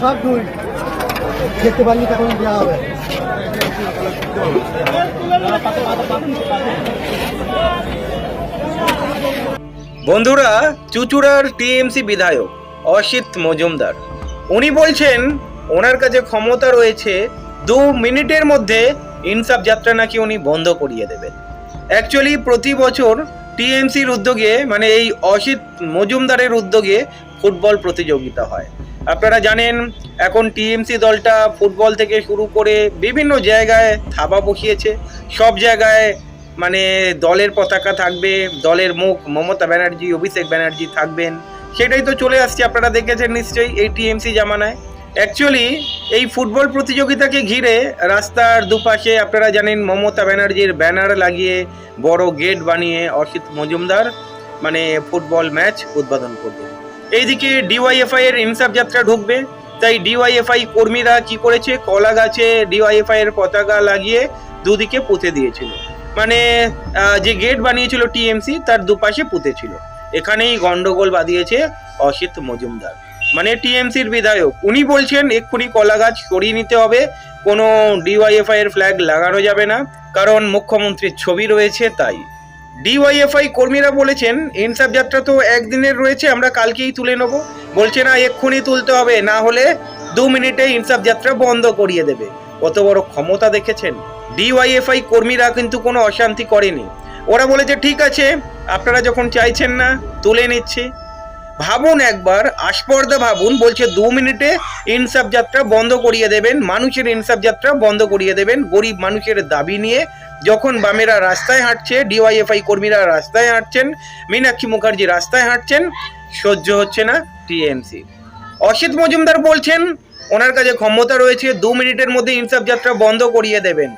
সব দুই। দেখতে পারলি তখন দেওয়া হবে। বন্ধুরা, চুচুড়ার টিএমসি বিধায়ক অসিত মজুমদার। উনি বলছেন, ওনার কাছে ক্ষমতা রয়েছে দু মিনিটের মধ্যে ইনসাফ যাত্রা নাকি উনি বন্ধ করিয়ে দেবেন। অ্যাকচুয়ালি প্রতি বছর টিএমসির উদ্যোগে মানে এই অসিত মজুমদারের উদ্যোগে ফুটবল প্রতিযোগিতা হয়। আপনারা জানেন, এখন টিএমসি দলটা ফুটবল থেকে শুরু করে বিভিন্ন জায়গায় থাবা বসিয়েছে। সব জায়গায় মানে দলের পতাকা থাকবে, দলের মুখ মমতা ব্যানার্জি, অভিষেক ব্যানার্জি থাকবেন। সেটাই তো চলে আসছে, আপনারা দেখেছেন নিশ্চয়ই এই টিএমসি জামানায়। অ্যাকচুয়ালি এই ফুটবল প্রতিযোগিতাকে ঘিরে রাস্তার দুপাশে আপনারা জানেন মমতা ব্যানার্জির ব্যানার লাগিয়ে বড় গেট বানিয়ে অসিত মজুমদার মানে ফুটবল ম্যাচ উদ্বোধন করবে। এইদিকে ডিওয়াইএফআই এর ইনসাফ যাত্রা ঢুকবে, তাই ডিওয়াইএফআই কর্মীরা কি করেছে? কলা গাছে ডিওয়াইএফআই এর পতাকা লাগিয়ে দুদিকে পুঁতে দিয়েছিল। মানে যে গেট বানিয়েছিল টিএমসি তার দুপাশে পুঁতেছিল। এখানেই গন্ডগোল বাঁধিয়েছে অসিত মজুমদার। মানে টিএমসির বিধায়ক। উনি বলছেন, এক্ষুনি কলা গাছ সরিয়ে নিতে হবে। কোনো ডিওয়াইএফআই এর ফ্ল্যাগ লাগানো যাবে না। কারণ মুখ্যমন্ত্রীর ছবি রয়েছে তাই। ডিওয়াইএফআই কর্মীরা বলেছেন, ইনসাফ যাত্রা তো একদিনের রয়েছে, আমরা কালকেই তুলে নেব। বলছে, না, এক্ষুনি তুলতে হবে। না হলে দু মিনিটে ইনসাফ যাত্রা বন্ধ করিয়ে দেবে। কত বড় ক্ষমতা দেখেছেন। ডিওয়াইএফআই কর্মীরা কিন্তু কোনো অশান্তি করেনি। ওরা বলেছে, ঠিক আছে, আপনারা যখন চাইছেন না, তুলে নিচ্ছি। ভাবুন একবার আস্পর্দা ভাবুন, বলছে দু মিনিটে ইনসাফ যাত্রা বন্ধ করিয়ে দেবেন, মানুষের ইনসাফ যাত্রা বন্ধ করিয়ে দেবেন, গরিব মানুষের দাবি নিয়ে যখন বামেরা রাস্তায় হাঁটছে, ডিওয়াইএফআই কর্মীরা রাস্তায় হাঁটছেন, মীনাক্ষী মুখার্জি রাস্তায় হাঁটছেন, সহ্য হচ্ছে না টিএমসি। অসিত মজুমদার বলছেন, ওনার কাছে ক্ষমতা রয়েছে, দু মিনিটের মধ্যে ইনসাফ যাত্রা বন্ধ করিয়ে দেবেন।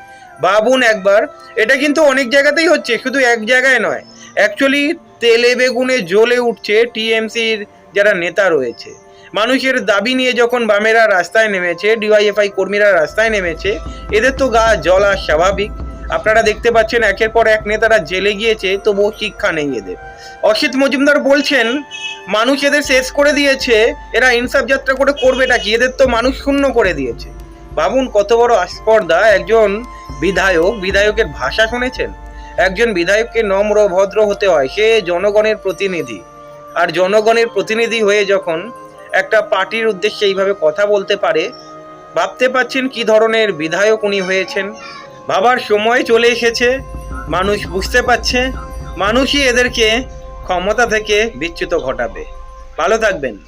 ভাবুন একবার, এটা কিন্তু অনেক জায়গাতেই হচ্ছে, শুধু এক জায়গায় নয়। অ্যাকচুয়ালি তেলে বেগুনে জ্বলে উঠছে টিএমসির যারা নেতা রয়েছে। মানুষের দাবি নিয়ে যখন বামেরা রাস্তায় নেমেছে, ডিওয়াইএফআই কর্মীরা রাস্তায় নেমেছে, এদের তো গা জ্বলা স্বাভাবিক। আপনারা দেখতে পাচ্ছেন একের পর এক নেতারা জেলে গিয়েছে, তবুও শিক্ষা নেই এদের। অসিত মজুমদার বলছেন, মানুষ এদের শেষ করে দিয়েছে, এরা ইনসাফ যাত্রা করে করবেটা কি এদের তো মানুষ শূন্য করে দিয়েছে। ভাবুন কত বড় আস্পর্ধা একজন বিধায়ক, বিধায়কের ভাষা শুনেছেন? একজন বিধায়ককে নম্র ভদ্র হতে হয়, সে জনগণের প্রতিনিধি। আর জনগণের প্রতিনিধি হয়ে যখন একটা পার্টির উদ্দেশ্যে এইভাবে কথা বলতে পারে, ভাবতে পাচ্ছেন কি ধরনের বিধায়ক উনি হয়েছেন। ভাবার সময় চলে এসেছে, মানুষ বুঝতে পারছে, মানুষই এদেরকে ক্ষমতা থেকে বিচ্যুত ঘটাবে। ভালো থাকবেন।